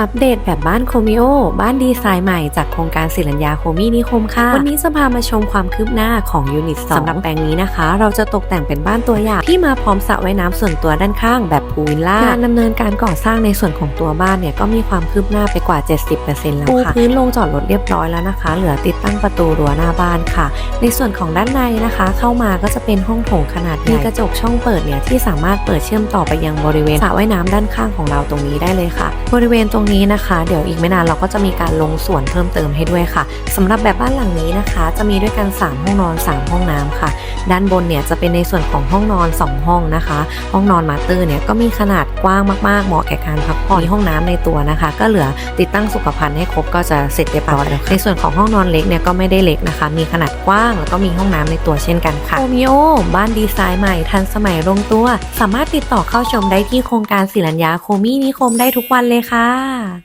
อัปเดตแบบบ้านโคมิโอ บ้านดีไซน์ใหม่จากโครงการศิลัญญาโคมินิคมค่ะ วันนี้จะพามาชมความคืบหน้าของยูนิต2สำหรับแปลงนี้นะคะ เราจะตกแต่งเป็นบ้านตัวอย่างที่มาพร้อมสระว่ายน้ำส่วนตัวด้านข้างแบบพูลวิลล่างานดำเนินการก่อสร้างในส่วนของตัวบ้านเนี่ยก็มีความคืบหน้าไปกว่า 70%แล้วค่ะปูพื้นลงจอดรถเรียบร้อยแล้วนะคะ เหลือติดตั้งประตูรั้วหน้าบ้านค่ะ ในส่วนของด้านในนะคะ เข้ามาก็จะเป็นห้องโถงขนาดใหญ่มีกระจกช่องเปิดเนี่ยที่สามารถเปิดเชื่อมต่อไปยังบริเวณสระว่ายน้ำด้านข้างของเราตรงนี้ได้เลยค่ะ บริเวณตรงนี้นะคะ เดี๋ยวอีกไม่นานเราก็จะมีการลงส่วนเพิ่มเติมให้ด้วยค่ะสำหรับแบบบ้านหลังนี้นะคะ จะมีด้วยกัน 3 ห้องนอน 3 ห้องน้ำค่ะ ด้านบนเนี่ยจะเป็นในส่วนของห้องนอน 2 ห้องนะคะ ห้องนอนมาสเตอร์เนี่ยก็มีขนาดกว้างมากๆ เหมาะแก่การพักผ่อนมีห้องน้ำในตัวนะคะ ก็เหลือติดตั้งสุขภัณฑ์ให้ครบก็จะเสร็จเรียบร้อยแล้วในส่วนของห้องนอนเล็กเนี่ยก็ไม่ได้เล็กนะคะ มีขนาดกว้างแล้วก็มีห้องน้ำในตัวเช่นกันค่ะโอมิโอบ้านดีไซน์ใหม่ทันสมัยลงตัว สามารถติดต่อเข้าชมได้ที่โครงการศิลัญญาโคมินิคมได้ทุกวันเลยค่ะ